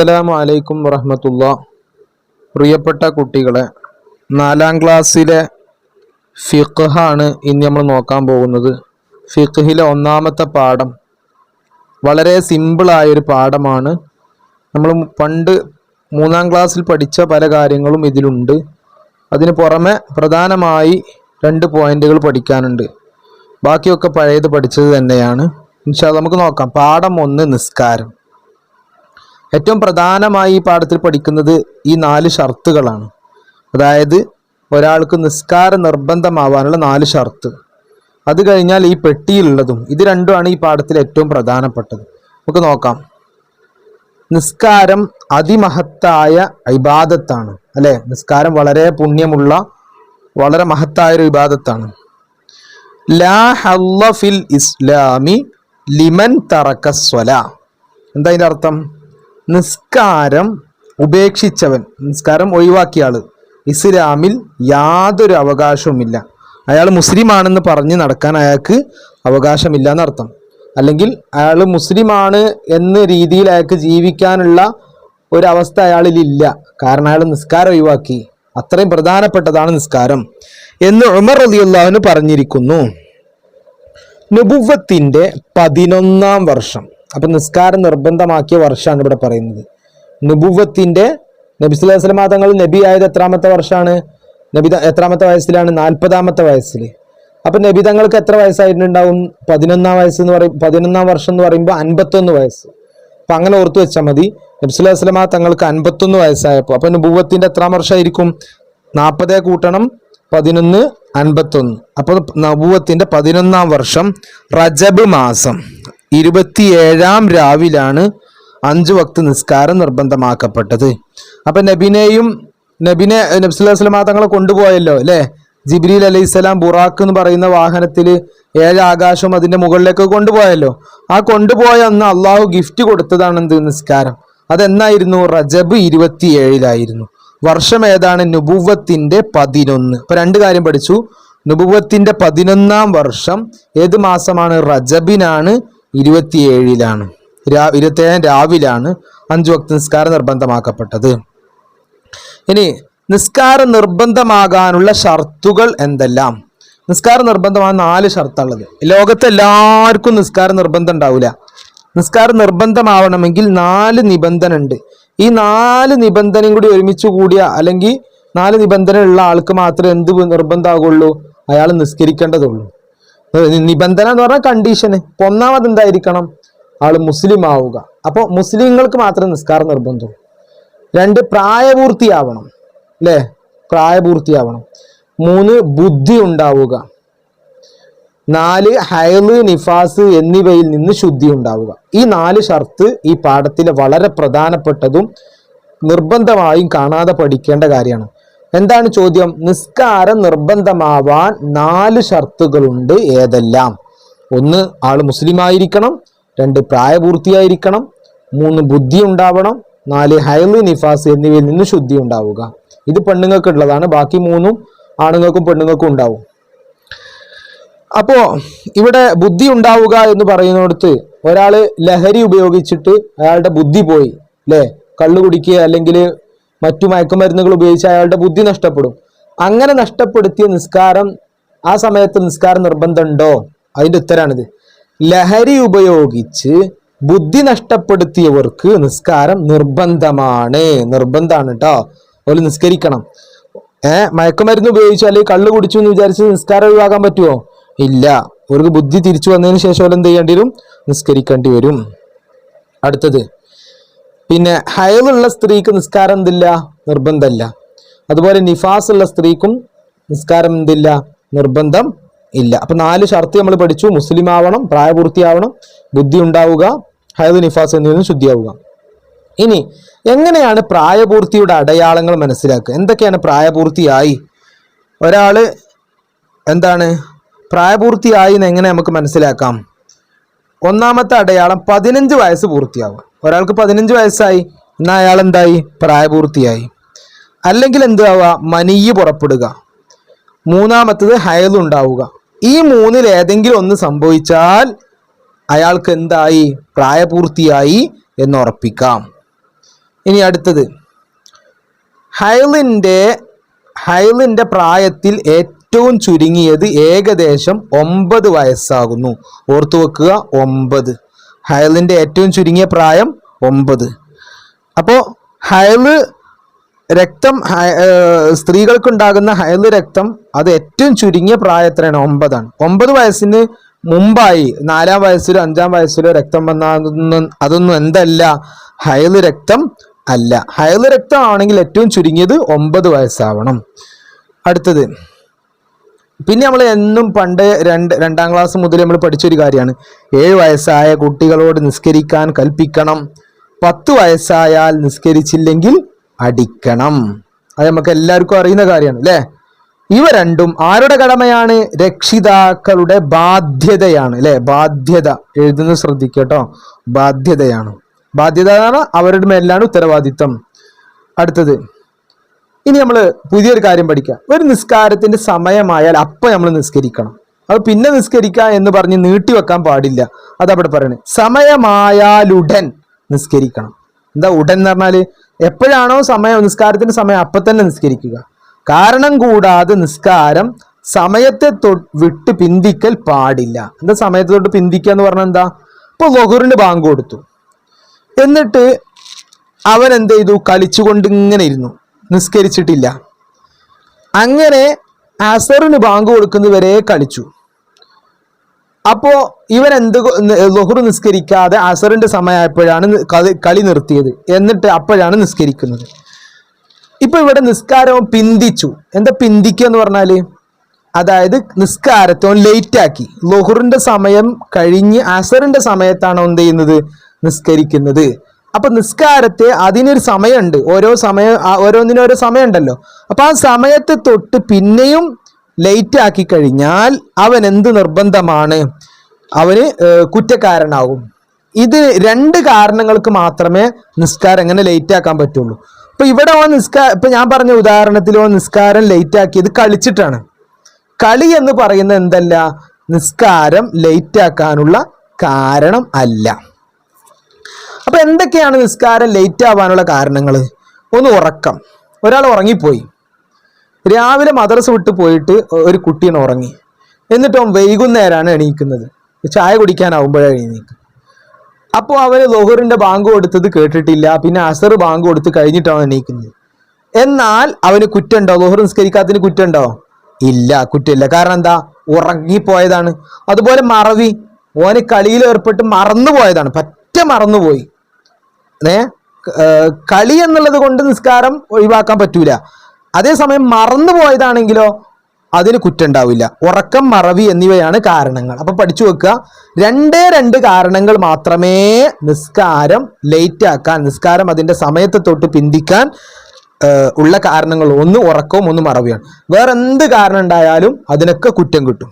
അസ്സലാമു അലൈക്കും വറഹമത്തുള്ള. പ്രിയപ്പെട്ട കുട്ടികളെ നാലാം ക്ലാസ്സിലെ ഫിഖാണ് ഇനി നമ്മൾ നോക്കാൻ പോകുന്നത്. ഫിഖിലെ ഒന്നാമത്തെ പാഠം വളരെ സിമ്പിളായൊരു പാഠമാണ്. നമ്മൾ പണ്ട് മൂന്നാം ക്ലാസ്സിൽ പഠിച്ച പല കാര്യങ്ങളും ഇതിലുണ്ട്. അതിന് പുറമെ പ്രധാനമായി രണ്ട് പോയിന്റുകൾ പഠിക്കാനുണ്ട്. ബാക്കിയൊക്കെ പഴയത് പഠിച്ചത് തന്നെയാണ്. ഇൻഷാ നമുക്ക് നോക്കാം. പാഠം ഒന്ന് നിസ്കാരം. ഏറ്റവും പ്രധാനമായി ഈ പാഠത്തിൽ പഠിക്കുന്നത് ഈ നാല് ഷർത്തുകളാണ്. അതായത് ഒരാൾക്ക് നിസ്കാര നിർബന്ധമാവാനുള്ള നാല് ഷർത്ത്. അത് കഴിഞ്ഞാൽ ഈ പെട്ടിയിലുള്ളതും ഇത് രണ്ടുമാണ് ഈ പാഠത്തിൽ ഏറ്റവും പ്രധാനപ്പെട്ടത്. നമുക്ക് നോക്കാം. നിസ്കാരം അതിമഹത്തായ ഇബാദത്താണ്. അല്ലെ? നിസ്കാരം വളരെ പുണ്യമുള്ള വളരെ മഹത്തായ ഒരു ഇബാദത്താണ്. ലാ ഫിൽ ഇസ്ലാമി ലിമൻ തറക്കസ്വല എന്താ അതിന്റെ അർത്ഥം? നിസ്കാരം ഉപേക്ഷിച്ചവൻ നിസ്കാരം ഒഴിവാക്കിയ ആൾ ഇസ്ലാമിൽ യാതൊരു അവകാശവുമില്ല. അയാൾ മുസ്ലിമാണെന്ന് പറഞ്ഞ് നടക്കാൻ അയാൾക്ക് അവകാശമില്ല എന്നർത്ഥം അല്ലെങ്കിൽ അയാൾ മുസ്ലിമാണ് എന്ന രീതിയിൽ അയാൾക്ക് ജീവിക്കാനുള്ള ഒരവസ്ഥ അയാളിൽ ഇല്ല കാരണം അയാൾ നിസ്കാരം ഒഴിവാക്കി. അത്രയും പ്രധാനപ്പെട്ടതാണ് നിസ്കാരം എന്ന് ഉമർ റളിയല്ലാഹുവിന് പറഞ്ഞിരിക്കുന്നു. നുബുവത്തിന്റെ പതിനൊന്നാം വർഷം. അപ്പൊ നിസ്കാരം നിർബന്ധമാക്കിയ വർഷമാണ് ഇവിടെ പറയുന്നത്. നുബുവത്തിന്റെ നബി അലൈഹി തങ്ങൾ നബി ആയത് എത്രാമത്തെ വർഷമാണ് നബി എത്രാമത്തെ വയസ്സിലാണ്? നാൽപ്പതാമത്തെ വയസ്സിൽ അപ്പൊ നബി തങ്ങൾക്ക് എത്ര വയസ്സായിട്ടുണ്ടാവും? പതിനൊന്നാം വയസ്സ് എന്ന് പറയും പതിനൊന്നാം വർഷം എന്ന് പറയുമ്പോൾ അൻപത്തൊന്ന് വയസ്സ്. അപ്പൊ അങ്ങനെ ഓർത്തു വെച്ചാൽ മതി. നബി സ്വല്ലല്ലാഹു അലൈഹി തങ്ങൾക്ക് അൻപത്തൊന്ന് വയസ്സായപ്പോൾ അപ്പൊ നുബുവത്തിന്റെ എത്രാം വർഷമായിരിക്കും നാൽപ്പതേ കൂട്ടണം. പതിനൊന്ന് അൻപത്തൊന്ന്. അപ്പോൾ നബുവത്തിന്റെ പതിനൊന്നാം വർഷം റജബ് മാസം. ഇരുപത്തിയേഴാം രാവിലാണ് അഞ്ച് വക്ത് നിസ്കാരം നിർബന്ധമാക്കപ്പെട്ടത്. അപ്പൊ നബിനെയും നബിനെ നബ്സുല്ലാസ്ലമാ തങ്ങളെ കൊണ്ടുപോയല്ലോ അല്ലേ? ജിബ്രീൽ അലൈഹി സ്വലാം ബുറാഖ് എന്ന് പറയുന്ന വാഹനത്തിൽ ഏഴ് ആകാശം അതിന്റെ മുകളിലേക്ക് കൊണ്ടുപോയല്ലോ. ആ കൊണ്ടുപോയ അന്ന് അള്ളാഹു ഗിഫ്റ്റ് കൊടുത്തതാണ് എന്ത്? നിസ്കാരം. അതെന്നായിരുന്നു? റജബ് ഇരുപത്തിയേഴിലായിരുന്നു. വർഷം ഏതാണ്? നുബുവത്തിന്റെ പതിനൊന്ന്. ഇപ്പൊ രണ്ട് കാര്യം പഠിച്ചു. നുബുവത്തിന്റെ പതിനൊന്നാം വർഷം ഏത് മാസമാണ്? റജബിനാണ് ഇരുപത്തിയേഴിലാണ്. രാ ഇരുപത്തേഴാം രാവിലാണ് അഞ്ചു വക്ത നിസ്കാരം നിർബന്ധമാക്കപ്പെട്ടത്. ഇനി നിസ്കാരം നിർബന്ധമാകാനുള്ള ഷർത്തുകൾ എന്തെല്ലാം? നിസ്കാരം നിർബന്ധമാണ് നാല് ഷർത്തുള്ളത് ലോകത്തെ എല്ലാവർക്കും നിസ്കാരം നിർബന്ധം ഉണ്ടാവില്ല നിസ്കാരം നിർബന്ധമാവണമെങ്കിൽ നാല് നിബന്ധന ഉണ്ട് ഈ നാല് നിബന്ധനയും കൂടി ഒരുമിച്ച് കൂടിയ അല്ലെങ്കിൽ നാല് നിബന്ധന ഉള്ള ആൾക്ക് മാത്രമേ എന്ത് നിർബന്ധമാകുള്ളൂ അയാൾ നിസ്കരിക്കേണ്ടതുള്ളൂ. നിബന്ധന എന്ന് പറഞ്ഞാൽ കണ്ടീഷന് ഒന്നാമത് എന്തായിരിക്കണം? ആൾ മുസ്ലിം ആവുക. അപ്പോൾ മുസ്ലിങ്ങൾക്ക് മാത്രം നിസ്കാരം നിർബന്ധമുള്ളൂ. രണ്ട് പ്രായപൂർത്തിയാവണം. അല്ലേ പ്രായപൂർത്തിയാവണം. മൂന്ന് ബുദ്ധി ഉണ്ടാവുക. നാല് ഹൈൽ നിഫാസ് എന്നിവയിൽ നിന്ന് ശുദ്ധി ഉണ്ടാവുക. ഈ നാല് ഷർത്ത് ഈ പാഠത്തിലെ വളരെ പ്രധാനപ്പെട്ടതും നിർബന്ധമായും കാണാതെ പഠിക്കേണ്ട കാര്യമാണ്. എന്താണ് ചോദ്യം? നിസ്കാരം നിർബന്ധമാവാൻ നാല് ഷർത്തുകളുണ്ട് ഏതെല്ലാം? ഒന്ന് ആൾ മുസ്ലിം ആയിരിക്കണം രണ്ട് പ്രായപൂർത്തിയായിരിക്കണം. മൂന്ന് ബുദ്ധി ഉണ്ടാവണം നാല് ഹൈൽ നിഫാസ് എന്നിവയിൽ നിന്ന് ശുദ്ധി ഉണ്ടാവുക ഇത് പെണ്ണുങ്ങൾക്ക് ഉള്ളതാണ് ബാക്കി മൂന്നും ആണുങ്ങൾക്കും പെണ്ണുങ്ങൾക്കും ഉണ്ടാവും. അപ്പോ ഇവിടെ ബുദ്ധി ഉണ്ടാവുക എന്ന് പറയുന്നിടത്ത് ഒരാൾ ലഹരി ഉപയോഗിച്ചിട്ട് അയാളുടെ ബുദ്ധി പോയി അല്ലേ? കള്ളു കുടിക്കുക അല്ലെങ്കിൽ മറ്റു മയക്കുമരുന്നുകൾ ഉപയോഗിച്ച് അയാളുടെ ബുദ്ധി നഷ്ടപ്പെടും. അങ്ങനെ നഷ്ടപ്പെടുത്തിയ നിസ്കാരം ആ സമയത്ത് നിസ്കാരം നിർബന്ധമുണ്ടോ അതിന്റെ ഉത്തരാണിത്. ലഹരി ഉപയോഗിച്ച് ബുദ്ധി നഷ്ടപ്പെടുത്തിയവർക്ക് നിസ്കാരം നിർബന്ധമാണ്. നിർബന്ധമാണ് കേട്ടോ ഒരു നിസ്കരിക്കണം. ഏഹ് മയക്കുമരുന്ന് ഉപയോഗിച്ചു അല്ലെങ്കിൽ കള്ളു കുടിച്ചു എന്ന് വിചാരിച്ച് നിസ്കാരം ഒഴിവാക്കാൻ പറ്റുമോ ഇല്ല. അവർക്ക് ബുദ്ധി തിരിച്ചു വന്നതിന് ശേഷം അവരെന്ത് ചെയ്യേണ്ടി വരും? നിസ്കരിക്കേണ്ടി വരും. അടുത്തത്. പിന്നെ ഹയലുള്ള സ്ത്രീക്ക് നിസ്കാരം എന്തില്ല? നിർബന്ധമല്ല അതുപോലെ നിഫാസ് ഉള്ള സ്ത്രീക്കും നിസ്കാരം എന്തില്ല? നിർബന്ധം ഇല്ല. അപ്പൊ നാല് ഷർത്ത് നമ്മൾ പഠിച്ചു. മുസ്ലിം ആവണം പ്രായപൂർത്തിയാവണം ബുദ്ധി ഉണ്ടാവുക ഹയദ് നിഫാസ് എന്നിവ ശുദ്ധിയാവുക. ഇനി എങ്ങനെയാണ് പ്രായപൂർത്തിയുടെ അടയാളങ്ങൾ മനസ്സിലാക്കുക? എന്തൊക്കെയാണ് പ്രായപൂർത്തിയായി? ഒരാൾ എന്താണ്? പ്രായപൂർത്തിയായി എന്ന് എങ്ങനെ നമുക്ക് മനസ്സിലാക്കാം? ഒന്നാമത്തെ അടയാളം പതിനഞ്ച് വയസ്സ് പൂർത്തിയാവുക. ഒരാൾക്ക് പതിനഞ്ച് വയസ്സായി എന്നാൽ അയാൾ എന്തായി പ്രായപൂർത്തിയായി. അല്ലെങ്കിൽ എന്താവുക മനീയ് പുറപ്പെടുക. മൂന്നാമത്തത് ഹയലുണ്ടാവുക ഈ മൂന്നിൽ ഏതെങ്കിലും ഒന്ന് സംഭവിച്ചാൽ അയാൾക്ക് എന്തായി? പ്രായപൂർത്തിയായി എന്ന് ഉറപ്പിക്കാം. ഇനി അടുത്തത്. ഹൈലിന്റെ ഹൈലിന്റെ പ്രായത്തിൽ ഏറ്റവും ചുരുങ്ങിയത് ഏകദേശം ഒമ്പത് വയസ്സാകുന്നു. ഓർത്തു വെക്കുക ഒമ്പത്. ഹൈലിന്റെ ഏറ്റവും ചുരുങ്ങിയ പ്രായം ഒമ്പത്. അപ്പോൾ ഹയൽ രക്തം സ്ത്രീകൾക്കുണ്ടാകുന്ന ഹയൽ രക്തം അത് ഏറ്റവും ചുരുങ്ങിയ പ്രായത്തിലാണ് ഒമ്പതാണ്. ഒമ്പത് വയസ്സിന് മുമ്പായി നാലാം വയസ്സിലോ അഞ്ചാം വയസ്സിലോ രക്തം വന്നാൽ അതൊന്നും എന്തല്ല ഹയൽ രക്തം അല്ല. ഹയൽ രക്തമാണെങ്കിൽ ഏറ്റവും ചുരുങ്ങിയത് ഒമ്പത് വയസ്സാവണം. അടുത്തത്. പിന്നെ നമ്മൾ എന്നും പണ്ട് രണ്ട് രണ്ടാം ക്ലാസ് മുതൽ നമ്മൾ പഠിച്ചൊരു കാര്യമാണ്. ഏഴ് വയസ്സായ കുട്ടികളോട് നിസ്കരിക്കാൻ കൽപ്പിക്കണം. പത്ത് വയസ്സായാൽ നിസ്കരിച്ചില്ലെങ്കിൽ അടിക്കണം. അത് നമുക്ക് എല്ലാവർക്കും അറിയുന്ന കാര്യമാണ് അല്ലേ? ഇവ രണ്ടും ആരുടെ കടമയാണ്? രക്ഷിതാക്കളുടെ ബാധ്യതയാണ് അല്ലെ? ബാധ്യത. എഴുതുന്നത് ശ്രദ്ധിക്കട്ടോ ബാധ്യതയാണ്. ബാധ്യത അവരുടെ മേലാണ് ഉത്തരവാദിത്തം അടുത്തത്. ഇനി നമ്മൾ പുതിയൊരു കാര്യം പഠിക്കാം. ഒരു നിസ്കാരത്തിന്റെ സമയമായാൽ അപ്പൊ നമ്മൾ നിസ്കരിക്കണം. അത് പിന്നെ നിസ്കരിക്കുക എന്ന് പറഞ്ഞ് നീട്ടിവെക്കാൻ പാടില്ല. അതവിടെ പറയണേ. സമയമായാലുടൻ നിസ്കരിക്കണം. എന്താ ഉടൻ എന്ന് പറഞ്ഞാൽ? എപ്പോഴാണോ സമയം നിസ്കാരത്തിന്റെ സമയം അപ്പൊ തന്നെ നിസ്കരിക്കുക. കാരണം കൂടാതെ നിസ്കാരം സമയത്തെ വിട്ട് പിന്തിക്കൽ പാടില്ല. എന്താ സമയത്തെ തൊട്ട് പിന്തിക്കുക എന്ന് പറഞ്ഞാൽ എന്താ? ഇപ്പൊ ലഹുറിന് ബാങ്ക് കൊടുത്തു. എന്നിട്ട് അവൻ എന്ത് ചെയ്തു? കളിച്ചുകൊണ്ട് ഇങ്ങനെ ഇരുന്നു. നിസ്കരിച്ചിട്ടില്ല. അങ്ങനെ അസറിന് ബാങ്ക് കൊടുക്കുന്നവരെ കളിച്ചു. അപ്പോ ഇവൻ എന്ത് ലൊഹർ നിസ്കരിക്കാതെ അസറിന്റെ സമയമായപ്പോഴാണ് കളി നിർത്തിയത്. എന്നിട്ട് അപ്പോഴാണ് നിസ്കരിക്കുന്നത്. ഇപ്പൊ ഇവിടെ നിസ്കാരവും പിന്തിച്ചു. എന്താ പിന്തിക്കുക എന്ന് പറഞ്ഞാൽ? അതായത് നിസ്കാരത്തെ ഓൻ ലേറ്റ് ആക്കി. ലൊഹറിന്റെ സമയം കഴിഞ്ഞ് അസറിന്റെ സമയത്താണ് എന്ത് ചെയ്യുന്നത്? നിസ്കരിക്കുന്നത്. അപ്പൊ നിസ്കാരത്തെ അതിനൊരു സമയമുണ്ട്. ഓരോ സമയം ഓരോന്നിനും ഓരോ സമയമുണ്ടല്ലോ. അപ്പൊ ആ സമയത്തെ തൊട്ട് പിന്നെയും ലേറ്റ് ആക്കി കഴിഞ്ഞാൽ അവൻ എന്ത് നിർബന്ധമാണ്? അവന് കുറ്റക്കാരനാകും ഇത് രണ്ട് കാരണങ്ങൾക്ക് മാത്രമേ നിസ്കാരം എങ്ങനെ ലേറ്റ് ആക്കാൻ പറ്റുള്ളൂ. ഇപ്പൊ ഇവിടെ ഓ നിസ്കാരം ഇപ്പൊ ഞാൻ പറഞ്ഞ ഉദാഹരണത്തിൽ ഓ നിസ്കാരം ലേറ്റ് ആക്കിയത് കളിച്ചിട്ടാണ്. കളി എന്ന് പറയുന്നത് എന്തല്ല? നിസ്കാരം ലേറ്റ് ആക്കാനുള്ള കാരണം അല്ല. അപ്പൊ എന്തൊക്കെയാണ് നിസ്കാരം ലേറ്റ് ആവാനുള്ള കാരണങ്ങൾ ഒന്ന് ഉറക്കം. ഒരാൾ ഉറങ്ങിപ്പോയി. രാവിലെ മദ്രസ വിട്ട് പോയിട്ട് ഒരു കുട്ടീനെ ഉറങ്ങി. എന്നിട്ട് വൈകുന്നേരമാണ് എണീക്കുന്നത്. ചായ കുടിക്കാനാവുമ്പോഴാണ് എണീക്കുന്നത്. അപ്പോൾ അവന് ലോഹറിന്റെ ബാങ്ക് കൊടുത്തത് കേട്ടിട്ടില്ല. പിന്നെ അസർ ബാങ്ക് കൊടുത്ത് കഴിഞ്ഞിട്ടാണ് എണീക്കുന്നത്. എന്നാൽ അവന് കുറ്റുണ്ടോ ലോഹർ നിസ്കരിക്കാത്തതിന് കുറ്റുണ്ടോ ഇല്ല കുറ്റമില്ല. കാരണം എന്താ? ഉറങ്ങിപ്പോയതാണ്. അതുപോലെ മറവി. ഓന് കളിയിൽ ഏർപ്പെട്ട് മറന്നുപോയതാണ്. പറ്റ മറന്നുപോയി. ഏ? കളി എന്നുള്ളത് കൊണ്ട് നിസ്കാരം ഒഴിവാക്കാൻ പറ്റൂല. അതേസമയം മറന്നു പോയതാണെങ്കിലോ അതിന് കുറ്റുണ്ടാവില്ല ഉറക്കം മറവി എന്നിവയാണ് കാരണങ്ങൾ. അപ്പൊ പഠിച്ചു വെക്കുക. രണ്ടേ രണ്ട് കാരണങ്ങൾ മാത്രമേ നിസ്കാരം ലേറ്റ് ആക്കാൻ നിസ്കാരം അതിന്റെ സമയത്തെ തൊട്ട് പിന്തിക്കാൻ ഉള്ള കാരണങ്ങൾ ഒന്ന് ഉറക്കവും ഒന്ന് മറവിയാണ്. വേറെ എന്ത് കാരണം ഉണ്ടായാലും അതിനൊക്കെ കുറ്റം കിട്ടും.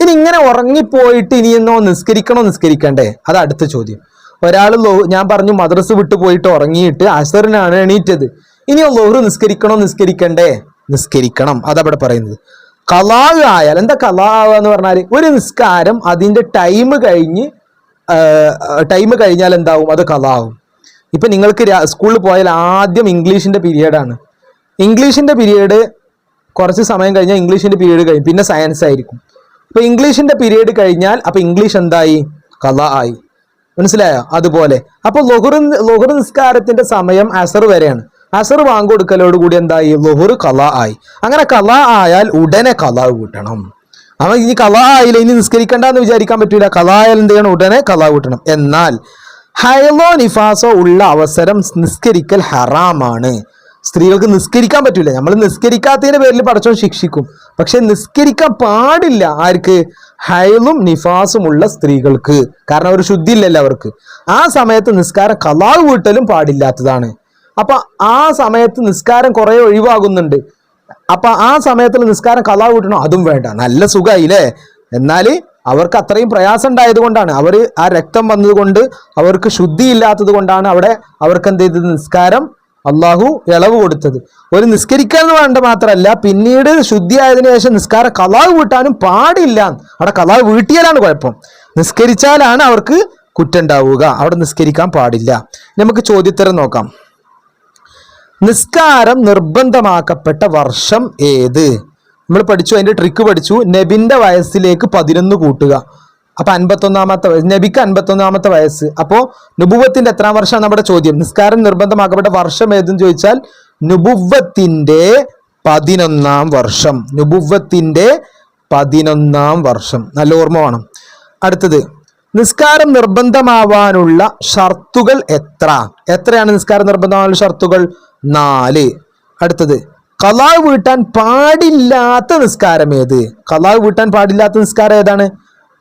ഇനി ഇങ്ങനെ ഉറങ്ങിപ്പോയിട്ട് ഇനിയെന്നോ നിസ്കരിക്കണോ നിസ്കരിക്കണ്ടേ? അത് അടുത്ത ചോദ്യം. ഒരാൾ ഞാൻ പറഞ്ഞു മദ്രസ് വിട്ട് പോയിട്ട് ഉറങ്ങിയിട്ട് അസറിനാണ് എണീറ്റത്. ഇനി ലോഹറ് നിസ്കരിക്കണോ നിസ്കരിക്കണ്ടേ? നിസ്കരിക്കണം. അതവിടെ പറയുന്നത്. കലാവ് ആയാൽ എന്താ കലാവ് എന്ന് പറഞ്ഞാൽ ഒരു നിസ്കാരം അതിന്റെ ടൈം കഴിഞ്ഞ് ടൈം കഴിഞ്ഞാൽ എന്താവും? അത് കലാവും. ഇപ്പൊ നിങ്ങൾക്ക് സ്കൂളിൽ പോയാൽ ആദ്യം ഇംഗ്ലീഷിന്റെ പീരീഡാണ് ഇംഗ്ലീഷിന്റെ പീരീഡ് കുറച്ച് സമയം കഴിഞ്ഞാൽ ഇംഗ്ലീഷിന്റെ പീരീഡ് കഴിയും. പിന്നെ സയൻസ് ആയിരിക്കും. അപ്പൊ ഇംഗ്ലീഷിന്റെ പീരീഡ് കഴിഞ്ഞാൽ അപ്പൊ ഇംഗ്ലീഷ് എന്തായി? കല ആയി. മനസ്സിലായോ? അതുപോലെ. അപ്പൊ ലൊഹുർ ലൊഹുർ നിസ്കാരത്തിന്റെ സമയം അസർ വരെയാണ്. അസർ വാങ്ങ് കൊടുക്കലോട് കൂടി എന്തായി? ലൊഹുർ കല ആയി. അങ്ങനെ കല ആയാൽ ഉടനെ കല കൂട്ടണം അവൻ ഇനി കല ആയില്ല? ഇനി നിസ്കരിക്കണ്ടെന്ന് വിചാരിക്കാൻ പറ്റൂല. കല ആയാൽ എന്ത് ചെയ്യണം? ഉടനെ കല കൂട്ടണം എന്നാൽ ഹൈലോ നിഫാസോ ഉള്ള അവസരം നിസ്കരിക്കൽ ഹറാമാണ്. സ്ത്രീകൾക്ക് നിസ്കരിക്കാൻ പറ്റില്ല നമ്മൾ നിസ്കരിക്കാത്തതിന്റെ പേരിൽ പടച്ചോൻ ശിക്ഷിക്കും. പക്ഷെ നിസ്കരിക്കാൻ പാടില്ല ആർക്ക്? ഹൈലും നിഫാസും ഉള്ള സ്ത്രീകൾക്ക്. കാരണം ഒരു ശുദ്ധി ഇല്ലല്ലോ അവർക്ക്. ആ സമയത്ത് നിസ്കാരം കലാവ് വീട്ടലും പാടില്ലാത്തതാണ്. അപ്പൊ ആ സമയത്ത് നിസ്കാരം കുറെ ഒഴിവാകുന്നുണ്ട്. അപ്പൊ ആ സമയത്തിൽ നിസ്കാരം കലാവ് വീട്ടണോ? അതും വേണ്ട. നല്ല സുഖമായില്ലേ എന്നാൽ അവർക്ക് അത്രയും പ്രയാസം ഉണ്ടായത് കൊണ്ടാണ്. അവർ ആ രക്തം വന്നതുകൊണ്ട് അവർക്ക് ശുദ്ധി ഇല്ലാത്തത് കൊണ്ടാണ് അവിടെ അവർക്ക് എന്ത് ചെയ്തത്? നിസ്കാരം അള്ളാഹു ഇളവ് കൊടുത്തത്. ഒരു നിസ്കരിക്കാൻ വേണ്ട മാത്രമല്ല പിന്നീട് ശുദ്ധിയായതിനു ശേഷം നിസ്കാരം കലാവ് വീട്ടാനും പാടില്ല. അവിടെ കലാവ് വീട്ടിയാലാണ് കുഴപ്പം. നിസ്കരിച്ചാലാണ് അവർക്ക് കുറ്റുണ്ടാവുക അവിടെ നിസ്കരിക്കാൻ പാടില്ല. നമുക്ക് ചോദ്യത്തരം നോക്കാം. നിസ്കാരം നിർബന്ധമാക്കപ്പെട്ട വർഷം ഏത്? നമ്മൾ പഠിച്ചു അതിന്റെ ട്രിക്ക് പഠിച്ചു. നബിന്റെ വയസ്സിലേക്ക് പതിനൊന്ന് കൂട്ടുക. അപ്പൊ അൻപത്തൊന്നാമത്തെ വയസ്സ് നബിക്ക് അൻപത്തൊന്നാമത്തെ വയസ്സ്. അപ്പോ നുബുവത്തിന്റെ എത്രാം വർഷമാണ് നമ്മുടെ ചോദ്യം. നിസ്കാരം നിർബന്ധമാക്കപ്പെട്ട വർഷം ഏതെന്ന് ചോദിച്ചാൽ നുബുവത്തിന്റെ പതിനൊന്നാം വർഷം. നുബുവത്തിന്റെ പതിനൊന്നാം വർഷം. നല്ല ഓർമ്മ വേണം. അടുത്തത് നിസ്കാരം നിർബന്ധമാവാനുള്ള ഷർത്തുകൾ എത്ര? എത്രയാണ് നിസ്കാരം നിർബന്ധമാവാനുള്ള ഷർത്തുകൾ? നാല്. അടുത്തത് കലാവ് വീട്ടാൻ പാടില്ലാത്ത നിസ്കാരം ഏത്? കലാവ് വീട്ടാൻ പാടില്ലാത്ത നിസ്കാരം ഏതാണ്?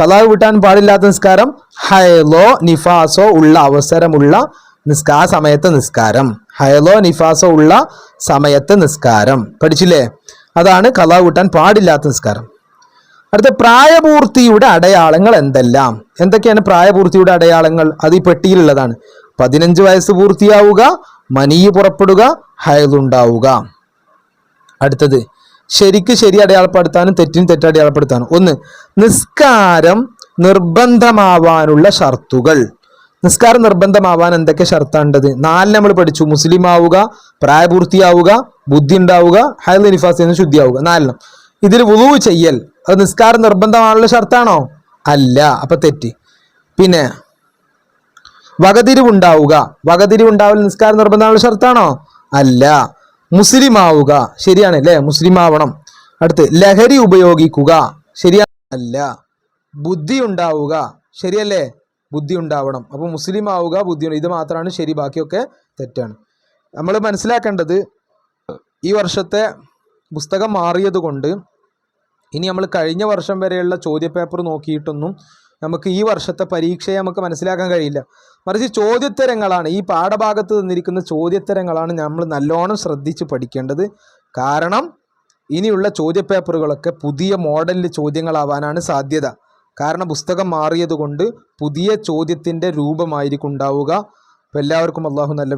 കലാവ് വിട്ടാൻ പാടില്ലാത്ത നിസ്കാരം. ഹയലോ നിഫാസോ ഉള്ള അവസരമുള്ള നിസ്കാ സമയത്തെ നിസ്കാരം. ഹയലോ നിഫാസോ ഉള്ള സമയത്തെ നിസ്കാരം. പഠിച്ചില്ലേ? അതാണ് കലാവ് വീട്ടാൻ പാടില്ലാത്ത നിസ്കാരം. അടുത്ത പ്രായപൂർത്തിയുടെ അടയാളങ്ങൾ എന്തെല്ലാം? എന്തൊക്കെയാണ് പ്രായപൂർത്തിയുടെ അടയാളങ്ങൾ? അത് ഈ പെട്ടിയിലുള്ളതാണ്. പതിനഞ്ച് വയസ്സ് പൂർത്തിയാവുക മനീയ് പുറപ്പെടുക ഹയലുണ്ടാവുക. അടുത്തത് ശരിക്ക് ശരി അടയാളപ്പെടുത്താനും തെറ്റിന് തെറ്റ് അടയാളപ്പെടുത്താനും. ഒന്ന് നിസ്കാരം നിർബന്ധമാവാനുള്ള ഷർത്തുകൾ. നിസ്കാരം നിർബന്ധമാവാൻ എന്തൊക്കെ ഷർത്താണ്ടത് നാല് നമ്മൾ പഠിച്ചു മുസ്ലിം ആവുക പ്രായപൂർത്തിയാവുക ബുദ്ധി ഉണ്ടാവുക ഹയൽ നിഫാസ് എന്ന് ശുദ്ധിയാവുക. നാലെണ്ണം ഇതിൽ വുളു ചെയ്യൽ അത് നിസ്കാരം നിർബന്ധമാണുള്ള ഷർത്താണോ? അല്ല അപ്പൊ തെറ്റ്. പിന്നെ വകതിരിവുണ്ടാവുക. വകതിരിവുണ്ടാവൽ നിസ്കാരം നിർബന്ധമാണുള്ള ഷർത്താണോ? അല്ല. മുസ്ലിം ആവുക ശരിയാണ് അല്ലേ മുസ്ലിം ആവണം അടുത്ത് ലഹരി ഉപയോഗിക്കുക. ശരിയല്ല ബുദ്ധി ഉണ്ടാവുക ശരിയല്ലേ? ബുദ്ധി ഉണ്ടാവണം അപ്പോൾ മുസ്ലിം ആവുക ബുദ്ധി ഇത് മാത്രമാണ് ശരി ബാക്കിയൊക്കെ തെറ്റാണ്. നമ്മൾ മനസ്സിലാക്കേണ്ടത് ഈ വർഷത്തെ പുസ്തകം മാറിയത് കൊണ്ട് ഇനി നമ്മൾ കഴിഞ്ഞ വർഷം വരെയുള്ള ചോദ്യപേപ്പർ നോക്കിയിട്ടൊന്നും നമുക്ക് ഈ വർഷത്തെ പരീക്ഷയെ നമുക്ക് മനസ്സിലാക്കാൻ കഴിയില്ല. മറിച്ച് ചോദ്യത്തരങ്ങളാണ്. ഈ പാഠഭാഗത്ത് തന്നിരിക്കുന്ന ചോദ്യത്തരങ്ങളാണ് നമ്മൾ നല്ലോണം ശ്രദ്ധിച്ച് പഠിക്കേണ്ടത്. കാരണം ഇനിയുള്ള ചോദ്യപേപ്പറുകളൊക്കെ പുതിയ മോഡലിൽ ചോദ്യങ്ങളാവാനാണ് സാധ്യത. കാരണം പുസ്തകം മാറിയതുകൊണ്ട് പുതിയ ചോദ്യത്തിന്റെ രൂപമായിരിക്കും ഉണ്ടാവുക. അപ്പോൾ എല്ലാവർക്കും അള്ളാഹു നല്ല